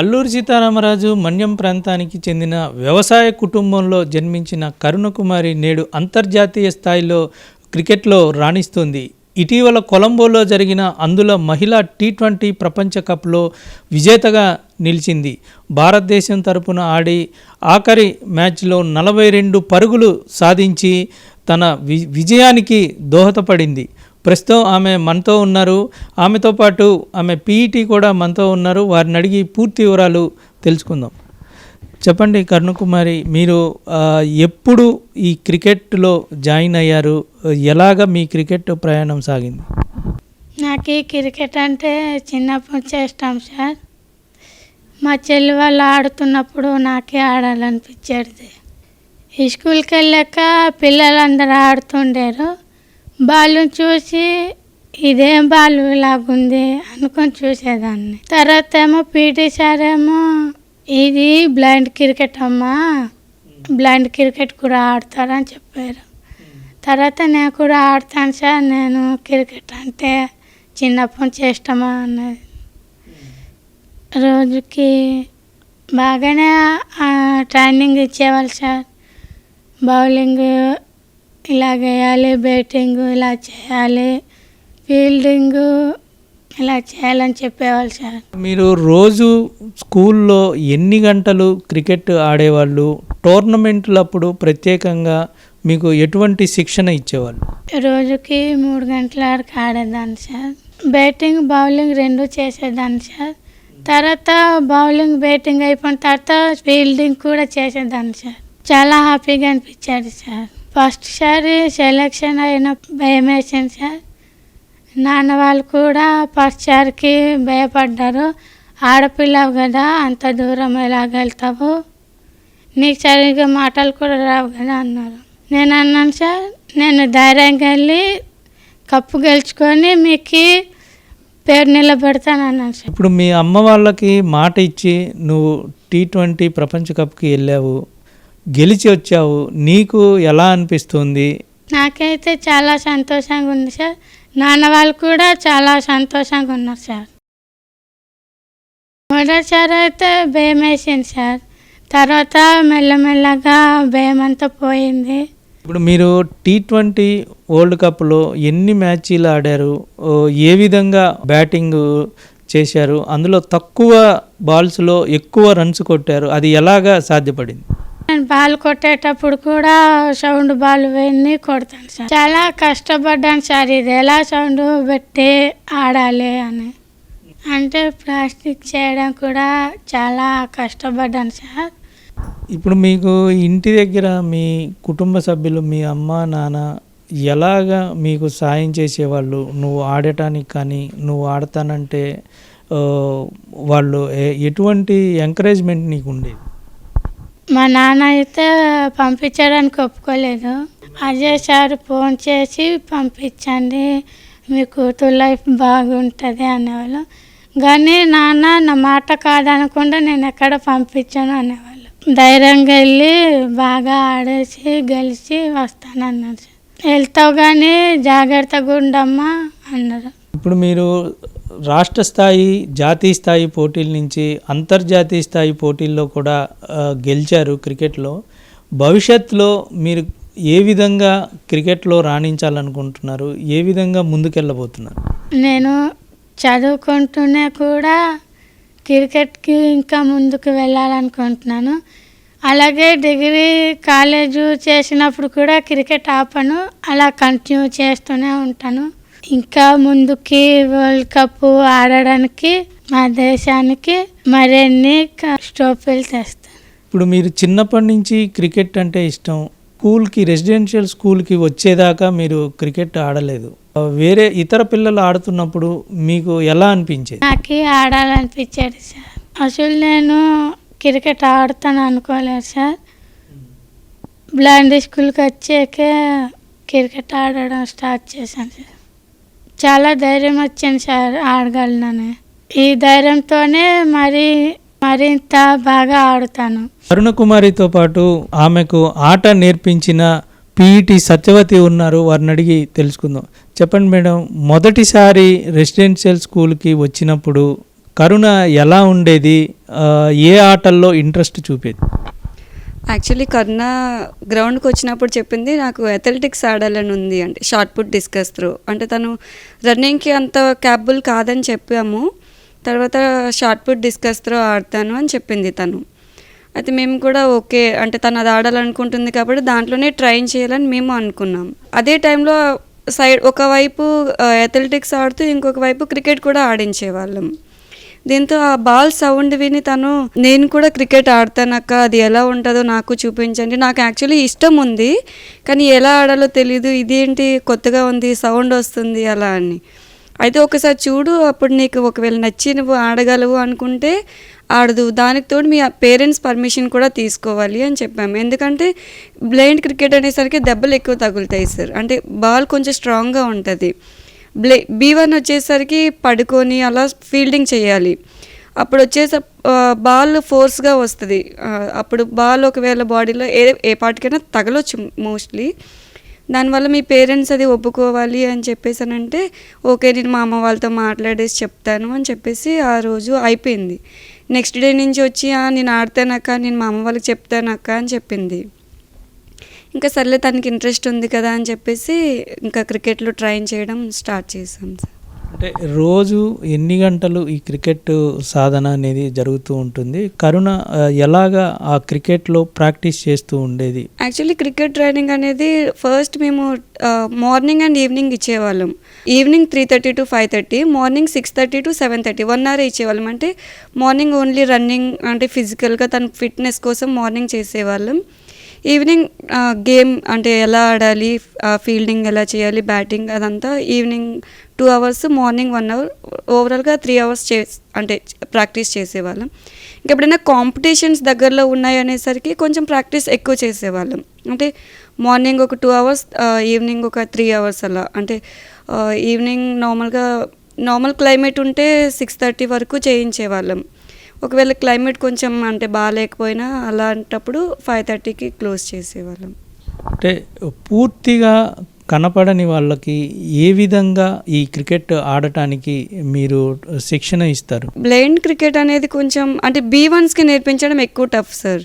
అల్లూరి సీతారామరాజు మన్యం ప్రాంతానికి చెందిన వ్యవసాయ కుటుంబంలో జన్మించిన కరుణకుమారి నేడు అంతర్జాతీయ స్థాయిలో క్రికెట్లో రాణిస్తుంది. ఇటీవల కొలంబోలో జరిగిన అందుల మహిళా టీ ట్వంటీ ప్రపంచ కప్లో విజేతగా నిలిచింది. భారతదేశం తరపున ఆడి ఆఖరి మ్యాచ్లో నలభై రెండు పరుగులు సాధించి తన వి విజయానికి దోహదపడింది. ప్రస్తుతం ఆమె మనతో ఉన్నారు. ఆమెతో పాటు ఆమె పీఈటీ కూడా మనతో ఉన్నారు. వారిని అడిగి పూర్తి వివరాలు తెలుసుకుందాం. చెప్పండి కరుణకుమారి మీరు ఎప్పుడు ఈ క్రికెట్లో జాయిన్ అయ్యారు? ఎలాగ మీ క్రికెట్ ప్రయాణం సాగింది? నాకు ఈ క్రికెట్ అంటే చిన్నప్పటి నుంచి ఇష్టం సార్. మా చెల్లి వాళ్ళు ఆడుతున్నప్పుడు నాకే ఆడాలనిపించేది. ఈ స్కూల్కి వెళ్ళాక పిల్లలందరూ ఆడుతుండారు. బాలు చూసి ఇదేం బాలు ఇలాగుంది అనుకొని చూసేదాన్ని. తర్వాత ఏమో పీటీ సార్ ఏమో ఇది బ్లైండ్ క్రికెట్ అమ్మా బ్లైండ్ క్రికెట్ కూడా ఆడతారని చెప్పారు. తర్వాత నేను కూడా ఆడతాను సార్ నేను క్రికెట్ అంటే చిన్నప్పటి నుంచి ఇష్టమా అన్నది. రోజుకి బాగానే ట్రైనింగ్ ఇచ్చేవాళ్ళు సార్. బౌలింగ్ ఇలా వేయాలి బ్యాటింగ్ ఇలా చేయాలి ఫీల్డింగ్ ఇలా చేయాలని చెప్పేవాళ్ళు సార్. మీరు రోజు స్కూల్లో ఎన్ని గంటలు క్రికెట్ ఆడేవాళ్ళు? టోర్నమెంట్లప్పుడు ప్రత్యేకంగా మీకు ఎటువంటి శిక్షణ ఇచ్చేవాళ్ళు? రోజుకి మూడు గంటల వరకు ఆడేదాన్ని సార్. బ్యాటింగ్ బౌలింగ్ రెండు చేసేదాన్ని సార్. తర్వాత బౌలింగ్ బ్యాటింగ్ అయిపోయిన తర్వాత ఫీల్డింగ్ కూడా చేసేదాన్ని సార్. చాలా హ్యాపీగా అనిపించేది సార్. ఫస్ట్ సారి సెలెక్షన్ అయిన భయం వేసింది సార్. నాన్న వాళ్ళు కూడా ఫస్ట్ సారికి భయపడ్డారు. ఆడపిల్లవు కదా అంత దూరం ఎలాగెళ్తావు నీకు సరిగ్గా మాటలు కూడా రావు కదా అన్నారు. నేను అన్నాను సార్ నేను ధైర్యంగా వెళ్ళి కప్పు గెలుచుకొని మీకు పేరు నిలబెడతాను అన్నాను సార్. ఇప్పుడు మీ అమ్మ వాళ్ళకి మాట ఇచ్చి నువ్వు టీ ట్వంటీ ప్రపంచ కప్కి వెళ్ళావు. గెలిచి వచ్చావు. నీకు ఎలా అనిపిస్తుంది? నాకైతే చాలా సంతోషంగా ఉంది సార్. నాన్న వాళ్ళు కూడా చాలా సంతోషంగా ఉన్నారు సార్. మొదటిసారి అయితే భయం వేసింది సార్. తర్వాత మెల్లమెల్లగా భయం అంతా పోయింది. ఇప్పుడు మీరు టీ ట్వంటీ వరల్డ్ కప్లో ఎన్ని మ్యాచీలు ఆడారు? ఏ విధంగా బ్యాటింగ్ చేశారు? అందులో తక్కువ బాల్స్లో ఎక్కువ రన్స్ కొట్టారు. అది ఎలాగా సాధ్యపడింది? నేను బాల్ కొట్టేటప్పుడు కూడా సౌండ్ బాల్ వెళ్ళి కొడతాను సార్. చాలా కష్టపడ్డాను సార్ ఇది ఎలా సౌండ్ పెట్టి ఆడాలి అని. అంటే ప్లాస్టిక్ చేయడం కూడా చాలా కష్టపడ్డాను సార్. ఇప్పుడు మీకు ఇంటి దగ్గర మీ కుటుంబ సభ్యులు మీ అమ్మ నాన్న ఎలాగా మీకు సాయం చేసేవాళ్ళు? నువ్వు ఆడటానికి కానీ నువ్వు ఆడతానంటే వాళ్ళు ఎటువంటి ఎంకరేజ్మెంట్ నీకు ఉండేది? మా నాన్న అయితే పంపించడానికి ఒప్పుకోలేదు. అజయ్ సార్ ఫోన్ చేసి పంపించండి మీ కూతురు లైఫ్ బాగుంటుంది అనేవాళ్ళు. కానీ నాన్న నా మాట కాదనకుండా నేను ఎక్కడ పంపించాను అనేవాళ్ళు. ధైర్యంగా వెళ్ళి బాగా ఆడేసి గెలిచి వస్తానన్నారు వెళ్తావు కానీ జాగ్రత్తగా ఉండమ్మా అన్నారు. ఇప్పుడు మీరు రాష్ట్ర స్థాయి జాతీయ స్థాయి పోటీల నుంచి అంతర్జాతీయ స్థాయి పోటీల్లో కూడా గెలిచారు క్రికెట్లో. భవిష్యత్తులో మీరు ఏ విధంగా క్రికెట్లో రాణించాలనుకుంటున్నారు? ఏ విధంగా ముందుకెళ్ళబోతున్నారు? నేను చదువుకుంటూనే కూడా క్రికెట్కి ఇంకా ముందుకు వెళ్ళాలనుకుంటున్నాను. అలాగే డిగ్రీ కాలేజు చేసినప్పుడు కూడా క్రికెట్ ఆపను. అలా కంటిన్యూ చేస్తూనే ఉంటాను. ఇంకా ముందుకి వరల్డ్ కప్ ఆడడానికి మా దేశానికి మరిన్ని ట్రోఫీలు తెస్తాను. ఇప్పుడు మీరు చిన్నప్పటి నుంచి క్రికెట్ అంటే ఇష్టం. స్కూల్కి రెసిడెన్షియల్ స్కూల్కి వచ్చేదాకా మీరు క్రికెట్ ఆడలేదు. వేరే ఇతర పిల్లలు ఆడుతున్నప్పుడు మీకు ఎలా అనిపించేది? నాకు ఆడాలనిపించేది సార్. అసలు నేను క్రికెట్ ఆడతాను అనుకోలేదు సార్. బ్లైండ్ స్కూల్కి వచ్చాకే క్రికెట్ ఆడడం స్టార్ట్ చేశాను సార్. చాలా ధైర్యం వచ్చింది సార్ ఆడగలనని. ఈ ధైర్యంతోనే మరి మరింత బాగా ఆడుతాను. అరుణకుమారితో పాటు ఆమెకు ఆట నేర్పించిన పిఈటి సత్యవతి ఉన్నారు వారిని అడిగి తెలుసుకుందాం. చెప్పండి మేడం మొదటిసారి రెసిడెన్షియల్ స్కూల్కి వచ్చినప్పుడు కరుణ ఎలా ఉండేది? ఏ ఆటల్లో ఇంట్రెస్ట్ చూపేది? యాక్చువల్లీ కర్ణ గ్రౌండ్కి వచ్చినప్పుడు చెప్పింది నాకు అథ్లెటిక్స్ ఆడాలని ఉంది అంటే షార్ట్ పుట్ డిస్కస్ త్రో అంటే తను రన్నింగ్కి అంత క్యాపబుల్ కాదని చెప్పాము. తర్వాత షార్ట్ పుట్ డిస్కస్ త్రో ఆడతాను అని చెప్పింది తను. అయితే మేము కూడా ఓకే అంటే తను అది ఆడాలనుకుంటుంది కాబట్టి దాంట్లోనే ట్రైన్ చేయాలని మేము అనుకున్నాం. అదే టైంలో సైడ్ ఒకవైపు అథ్లెటిక్స్ ఆడుతూ ఇంకొక వైపు క్రికెట్ కూడా ఆడించేవాళ్ళం. దీంతో ఆ బాల్ సౌండ్ విని తను నేను కూడా క్రికెట్ ఆడతానక్క అది ఎలా ఉంటుందో నాకు చూపించండి. నాకు యాక్చువల్లీ ఇష్టం ఉంది కానీ ఎలా ఆడాలో తెలీదు ఇదేంటి కొత్తగా ఉంది సౌండ్ వస్తుంది అలా అని. అయితే ఒకసారి చూడు అప్పుడు నీకు ఒకవేళ నచ్చి నువ్వు ఆడగలవు అనుకుంటే ఆడదు. దానికి తోడు మీ పేరెంట్స్ పర్మిషన్ కూడా తీసుకోవాలి అని చెప్పాము. ఎందుకంటే బ్లైండ్ క్రికెట్ అనేసరికి దెబ్బలు ఎక్కువ తగులుతాయి సార్. అంటే బాల్ కొంచెం స్ట్రాంగ్గా ఉంటుంది. బ్లే బీ వన్ వచ్చేసరికి పడుకొని అలా ఫీల్డింగ్ చేయాలి. అప్పుడు వచ్చేస బాల్ ఫోర్స్గా వస్తుంది. అప్పుడు బాల్ ఒకవేళ బాడీలో ఏ ఏ పాటికైనా తగలొచ్చు మోస్ట్లీ దానివల్ల మీ పేరెంట్స్ అది ఒప్పుకోవాలి అని చెప్పేసానంటే ఓకే నేను మా అమ్మ వాళ్ళతో మాట్లాడేసి చెప్తాను అని చెప్పేసి ఆ రోజు అయిపోయింది. నెక్స్ట్ డే నుంచి వచ్చి నేను ఆడతానక్క నేను మా అమ్మ వాళ్ళకి చెప్తానక్క అని చెప్పింది. ఇంకా సర్లే తనకి ఇంట్రెస్ట్ ఉంది కదా అని చెప్పేసి ఇంకా క్రికెట్లో ట్రైన్ చేయడం స్టార్ట్ చేసాం సార్. అంటే రోజు ఎన్ని గంటలు ఈ క్రికెట్ సాధన అనేది జరుగుతూ ఉంటుంది? కరుణ ఎలాగా ఆ క్రికెట్లో ప్రాక్టీస్ చేస్తూ ఉండేది? యాక్చువల్లీ క్రికెట్ ట్రైనింగ్ అనేది ఫస్ట్ మేము morning and evening ఇచ్చేవాళ్ళం. Evening three thirty to five thirty morning six thirty to seven thirty one hour ఇచ్చేవాళ్ళం. అంటే మార్నింగ్ ఓన్లీ రన్నింగ్ అంటే ఫిజికల్గా తన ఫిట్నెస్ కోసం మార్నింగ్ చేసేవాళ్ళం. ఈవినింగ్ గేమ్ అంటే ఎలా ఆడాలి ఫీల్డింగ్ ఎలా చేయాలి బ్యాటింగ్ అదంతా evening two hours morning one hour ఓవరాల్గా త్రీ అవర్స్ చే అంటే ప్రాక్టీస్ చేసేవాళ్ళం. ఇంకా ఎప్పుడైనా కాంపిటీషన్స్ దగ్గరలో ఉన్నాయి అనేసరికి కొంచెం ప్రాక్టీస్ ఎక్కువ చేసేవాళ్ళం. అంటే మార్నింగ్ ఒక టూ అవర్స్ ఈవినింగ్ ఒక త్రీ అవర్స్ అలా. అంటే ఈవినింగ్ నార్మల్గా నార్మల్ క్లైమేట్ ఉంటే సిక్స్ థర్టీ వరకు చేయించేవాళ్ళం. ఒకవేళ క్లైమేట్ కొంచెం అంటే బాగాలేకపోయినా అలాంటప్పుడు ఫైవ్ థర్టీకి క్లోజ్ చేసేవాళ్ళం. అంటే పూర్తిగా కనపడని వాళ్ళకి ఏ విధంగా ఈ క్రికెట్ ఆడటానికి మీరు శిక్షణ ఇస్తారు? బ్లైండ్ క్రికెట్ అనేది కొంచెం అంటే బీ వన్స్కి నేర్పించడం ఎక్కువ టఫ్ సార్.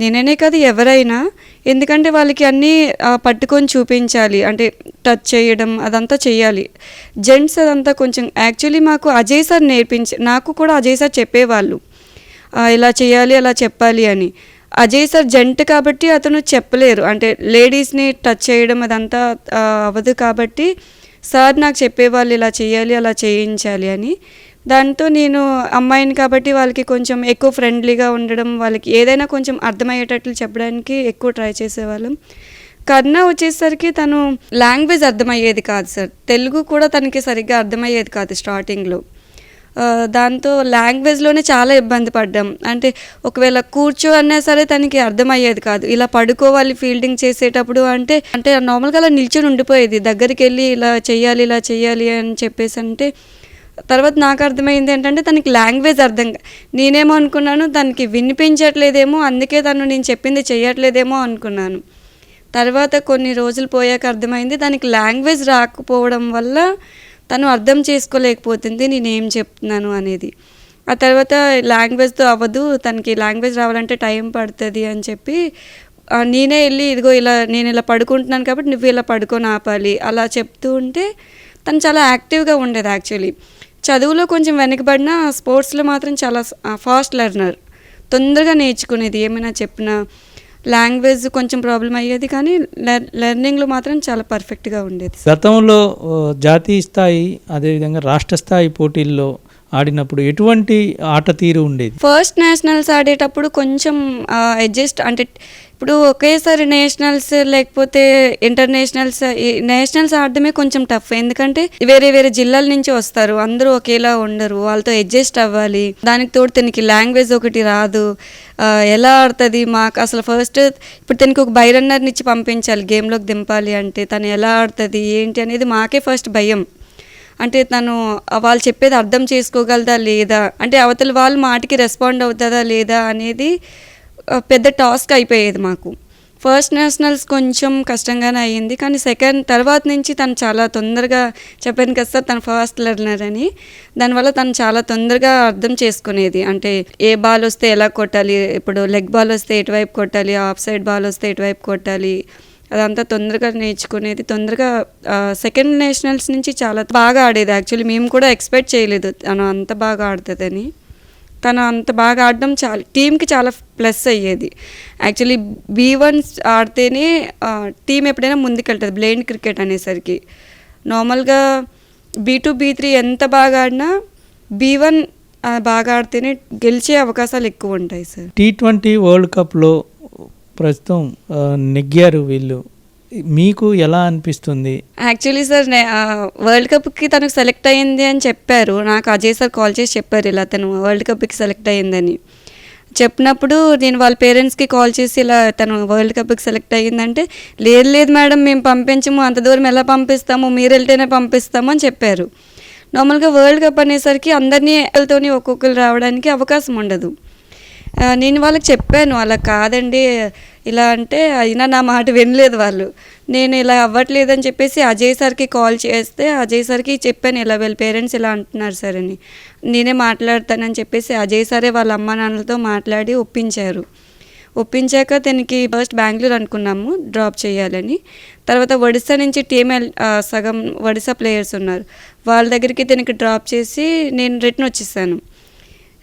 నేననే కాదు ఎవరైనా. ఎందుకంటే వాళ్ళకి అన్నీ పట్టుకొని చూపించాలి. అంటే టచ్ చేయడం అదంతా చేయాలి. జెంట్స్ అదంతా కొంచెం యాక్చువల్లీ మాకు అజయ్ సార్ నేర్పించే నాకు కూడా అజయ్ సార్ చెప్పేవాళ్ళు. ఇలా చేయాలి అలా చెప్పాలి అని. అజయ్ సార్ జెంట్ కాబట్టి అతను చెప్పలేరు. అంటే లేడీస్ని టచ్ చేయడం అదంతా అవ్వదు కాబట్టి సార్ నాకు చెప్పేవాళ్ళు ఇలా చేయాలి అలా చేయించాలి అని. దాంతో నేను అమ్మాయిని కాబట్టి వాళ్ళకి కొంచెం ఎక్కువ ఫ్రెండ్లీగా ఉండడం వాళ్ళకి ఏదైనా కొంచెం అర్థమయ్యేటట్లు చెప్పడానికి ఎక్కువ ట్రై చేసేవాళ్ళం. కర్ణ వచ్చేసరికి తను లాంగ్వేజ్ అర్థమయ్యేది కాదు సార్. తెలుగు కూడా తనకి సరిగ్గా అర్థమయ్యేది కాదు స్టార్టింగ్లో. దాంతో లాంగ్వేజ్లోనే చాలా ఇబ్బంది పడ్డాం. అంటే ఒకవేళ కూర్చో అన్నా సరే తనకి అర్థమయ్యేది కాదు. ఇలా పడుకోవాలి ఫీల్డింగ్ చేసేటప్పుడు అంటే అంటే నార్మల్గా అలా నిల్చొని ఉండిపోయేది. దగ్గరికి వెళ్ళి ఇలా చేయాలి ఇలా చేయాలి అని చెప్పేసి అంటే తర్వాత నాకు అర్థమైంది ఏంటంటే తనకి లాంగ్వేజ్ అర్థం నేనేమో అనుకున్నాను తనకి వినిపించట్లేదేమో అందుకే తను నేను చెప్పింది చేయట్లేదేమో అనుకున్నాను. తర్వాత కొన్ని రోజులు పోయాక అర్థమైంది దానికి లాంగ్వేజ్ రాకపోవడం వల్ల తను అర్థం చేసుకోలేకపోతుంది నేనేం చెప్తున్నాను అనేది. ఆ తర్వాత లాంగ్వేజ్తో అవ్వదు తనకి లాంగ్వేజ్ రావాలంటే టైం పడుతుంది అని చెప్పి నేనే వెళ్ళి ఇదిగో ఇలా నేను ఇలా పడుకుంటున్నాను కాబట్టి నువ్వు ఇలా పడుకొని ఆపాలి అలా చెప్తూ ఉంటే తను చాలా యాక్టివ్గా ఉండేది యాక్చువల్లీ. చదువులో కొంచెం వెనకబడినా స్పోర్ట్స్లో మాత్రం చాలా ఫాస్ట్ లెర్నర్. తొందరగా నేర్చుకునేది ఏమైనా చెప్పినా లాంగ్వేజ్ కొంచెం ప్రాబ్లం అయ్యేది కానీ లెర్నింగ్లో మాత్రం చాలా పర్ఫెక్ట్గా ఉండేది. గతంలో జాతీయ స్థాయి అదేవిధంగా రాష్ట్ర స్థాయి పోటీల్లో ఆడినప్పుడు ఎటువంటి ఆట తీరు ఉండేది? ఫస్ట్ నేషనల్స్ ఆడేటప్పుడు కొంచెం అడ్జస్ట్ అంటే ఇప్పుడు ఒకేసారి నేషనల్స్ లేకపోతే ఇంటర్నేషనల్స్ ఈ నేషనల్స్ ఆడడమే కొంచెం టఫ్ ఎందుకంటే వేరే వేరే జిల్లాల నుంచి వస్తారు. అందరూ ఒకేలా ఉండరు. వాళ్ళతో అడ్జస్ట్ అవ్వాలి. దానికి తోడు తనకి లాంగ్వేజ్ ఒకటి రాదు. ఎలా ఆడుతుంది? మాకు అసలు ఫస్ట్ ఇప్పుడు తనకి ఒక బైరన్నర్ ఇచ్చి పంపించాలి. గేమ్లోకి దింపాలి అంటే తను ఎలా ఆడుతుంది? ఏంటి అనేది మాకే ఫస్ట్ భయం. అంటే తను వాళ్ళు చెప్పేది అర్థం చేసుకోగలదా లేదా? అంటే అవతల వాళ్ళు మాటకి రెస్పాండ్ అవుతుందా లేదా అనేది పెద్ద టాస్క్ అయిపోయేది మాకు. ఫస్ట్ నేషనల్స్ కొంచెం కష్టంగానే అయ్యింది కానీ సెకండ్ తర్వాత నుంచి తను చాలా తొందరగా చెప్పాను కదా సార్ తను ఫాస్ట్ లెర్నర్ అని. దానివల్ల తను చాలా తొందరగా అర్థం చేసుకునేది. అంటే ఏ బాల్ వస్తే ఎలా కొట్టాలి ఇప్పుడు లెగ్ బాల్ వస్తే ఎటువైపు కొట్టాలి ఆఫ్ సైడ్ బాల్ వస్తే ఎటువైపు కొట్టాలి అదంతా తొందరగా నేర్చుకునేది. తొందరగా సెకండ్ నేషనల్స్ నుంచి చాలా బాగా ఆడేది. యాక్చువల్లీ మేము కూడా ఎక్స్పెక్ట్ చేయలేదు తను అంత బాగా ఆడుతుందని. తను అంత బాగా ఆడడం చాలా టీంకి చాలా ప్లస్ అయ్యేది. యాక్చువల్లీ బీ వన్స్ ఆడితేనే టీం ఎప్పుడైనా ముందుకెళ్తుంది. బ్లైండ్ క్రికెట్ అనేసరికి. నార్మల్గా బీ టూ బీ త్రీ ఎంత బాగా ఆడినా బీ వన్ బాగా ఆడితేనే గెలిచే అవకాశాలు ఎక్కువ ఉంటాయి సార్ టీ ట్వంటీ వరల్డ్ కప్లో ప్రస్తుతం నెగ్గారు వీళ్ళు. మీకు ఎలా అనిపిస్తుంది? యాక్చువల్లీ సార్ నే వరల్డ్ కప్కి తనకు సెలెక్ట్ అయ్యింది అని చెప్పారు. నాకు అజయ్ సార్ కాల్ చేసి చెప్పారు ఇలా తను వరల్డ్ కప్కి సెలెక్ట్ అయ్యిందని. చెప్పినప్పుడు నేను వాళ్ళ పేరెంట్స్కి కాల్ చేసి ఇలా తను వరల్డ్ కప్కి సెలెక్ట్ అయ్యిందంటే లేదు లేదు మేడం మేము పంపించము అంత దూరం ఎలా పంపిస్తాము మీరు వెళ్తేనే పంపిస్తాము అని చెప్పారు. నార్మల్గా వరల్డ్ కప్ అనేసరికి అందరినీ తోని ఒక్కొక్కరు రావడానికి అవకాశం ఉండదు. నేను వాళ్ళకి చెప్పాను అలా కాదండి. ఇలా అంటే అయినా నా మాట వినలేదు వాళ్ళు. నేను ఇలా అవ్వట్లేదు అని చెప్పేసి అజయ్ సార్కి కాల్ చేస్తే అజయ్ సార్కి చెప్పాను ఇలా వీళ్ళ పేరెంట్స్ ఇలా అంటున్నారు సార్ అని. నేనే మాట్లాడతానని చెప్పేసి అజయ్ సారే వాళ్ళ అమ్మ నాన్నలతో మాట్లాడి ఒప్పించారు. ఒప్పించాక తనకి ఫస్ట్ బెంగళూరు అనుకున్నాము డ్రాప్ చేయాలని. తర్వాత ఒడిశా నుంచి టీమ్ ఎల్- సగం ఒడిశా ప్లేయర్స్ ఉన్నారు. వాళ్ళ దగ్గరికి తనకి డ్రాప్ చేసి నేను రిటర్న్ వచ్చేసాను.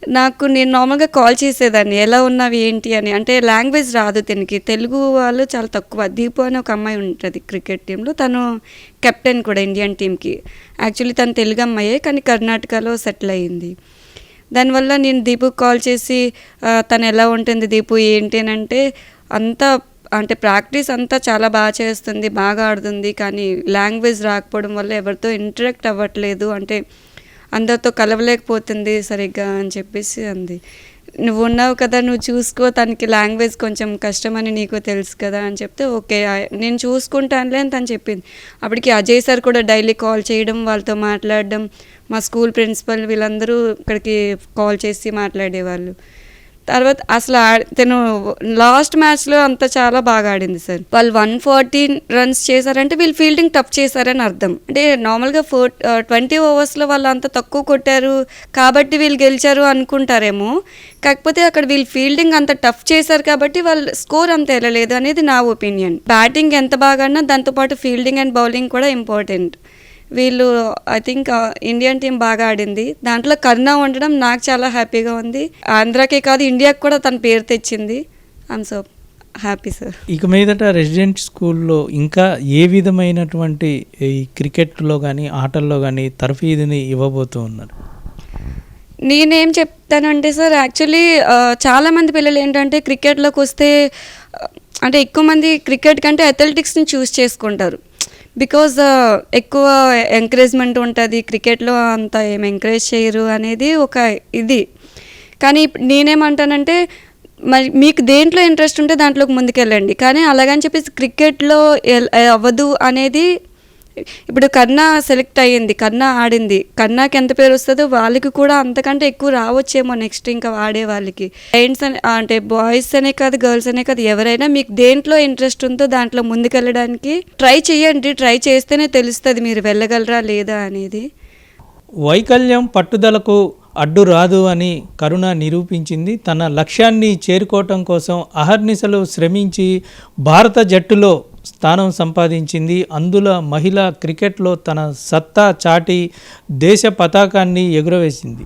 నాకు నేను నార్మల్గా కాల్ చేసేదాన్ని. ఎలా ఉన్నావు ఏంటి అని. అంటే లాంగ్వేజ్ రాదు తనకి. తెలుగు వాళ్ళు చాలా తక్కువ. దీపు అని ఒక అమ్మాయి ఉంటుంది క్రికెట్ టీంలో తను కెప్టెన్ కూడా ఇండియన్ టీంకి యాక్చువల్లీ తను తెలుగు అమ్మాయే కానీ కర్ణాటకలో సెటిల్ అయ్యింది దానివల్ల నేను దీపుకి కాల్ చేసి తను ఎలా ఉంటుంది దీపు ఏంటి అని అంటే అంతా అంటే ప్రాక్టీస్ అంతా చాలా బాగా చేస్తుంది బాగా ఆడుతుంది. కానీ లాంగ్వేజ్ రాకపోవడం వల్ల ఎవరితో ఇంటరాక్ట్ అవ్వట్లేదు. అంటే అందరితో కలవలేకపోతుంది సరిగ్గా అని చెప్పేసి అంది. నువ్వు ఉన్నావు కదా నువ్వు చూసుకో తనకి లాంగ్వేజ్ కొంచెం కష్టమని నీకు తెలుసు కదా అని చెప్తే ఓకే నేను చూసుకుంటానులే అని తను చెప్పింది. అప్పటికి అజయ్ సార్ కూడా డైలీ కాల్ చేయడం వాళ్ళతో మాట్లాడడం మా స్కూల్ ప్రిన్సిపల్ వీళ్ళందరూ ఇక్కడికి కాల్ చేసి మాట్లాడేవాళ్ళు. తర్వాత అసలు తను లాస్ట్ మ్యాచ్లో అంత చాలా బాగా ఆడింది సార్. వాళ్ళు వన్ ఫార్టీన్ రన్స్ చేశారంటే వీళ్ళు ఫీల్డింగ్ టఫ్ చేశారని అర్థం. అంటే నార్మల్గా ఫోర్ ట్వంటీ ఓవర్స్లో వాళ్ళు అంత తక్కువ కొట్టారు కాబట్టి వీళ్ళు గెలిచారు అనుకుంటారేమో. కాకపోతే అక్కడ వీళ్ళు ఫీల్డింగ్ అంత టఫ్ చేశారు కాబట్టి వాళ్ళు స్కోర్ అంత వెళ్ళలేదు అనేది నా ఒపీనియన్. బ్యాటింగ్ ఎంత బాగా ఆడినా దాంతోపాటు ఫీల్డింగ్ అండ్ బౌలింగ్ కూడా ఇంపార్టెంట్. వీళ్ళు ఐ థింక్ ఇండియన్ టీం బాగా ఆడింది. దాంట్లో కరుణ ఉండడం నాకు చాలా హ్యాపీగా ఉంది. ఆంధ్రాకే కాదు ఇండియాకి కూడా తన పేరు తెచ్చింది. ఐఎమ్ సో హ్యాపీ సార్ ఇక మీదట రెసిడెంట్ స్కూల్లో ఇంకా ఏ విధమైనటువంటి ఈ క్రికెట్లో కానీ ఆటల్లో కానీ తర్ఫీదుని ఇవ్వబోతూ ఉన్నారు? నేనేం చెప్తానంటే సార్ యాక్చువల్లీ చాలామంది పిల్లలు ఏంటంటే క్రికెట్లోకి వస్తే ఆ, అంటే ఎక్కువ మంది క్రికెట్ కంటే అథ్లెటిక్స్ని చూస్ చేసుకుంటారు. బికాజ్ uh, ఎక్కువ ఎంకరేజ్మెంట్ ఉంటుంది క్రికెట్లో అంత ఏం ఎంకరేజ్ చేయరు అనేది ఒక ఇది. కానీ నేనేమంటానంటే మరి మీకు దేంట్లో ఇంట్రెస్ట్ ఉంటే దాంట్లోకి ముందుకెళ్ళండి. కానీ అలాగని చెప్పేసి క్రికెట్లో ఎల్- అవ్వదు అనేది ఇప్పుడు కన్నా సెలెక్ట్ అయ్యింది కన్నా ఆడింది. కన్నాకి ఎంత పేరు వస్తుందో వాళ్ళకి కూడా అంతకంటే ఎక్కువ రావచ్చేమో నెక్స్ట్ ఇంకా ఆడే వాళ్ళకి. జైంట్స్ అనే అంటే బాయ్స్ అనే కాదు గర్ల్స్ అనే కాదు ఎవరైనా మీకు దేంట్లో ఇంట్రెస్ట్ ఉందో దాంట్లో ముందుకెళ్ళడానికి ట్రై చేయండి ట్రై చేస్తేనే తెలుస్తుంది మీరు వెళ్ళగలరా లేదా అనేది. వైకల్యం పట్టుదలకు అడ్డు రాదు అని కరుణ నిరూపించింది. తన లక్ష్యాన్ని చేరుకోవటం కోసం అహర్నిశలు శ్రమించి భారత జట్టులో స్థానం సంపాదించింది. అందులో మహిళా క్రికెట్లో తన సత్తా చాటి దేశ పతాకాన్ని ఎగురవేసింది.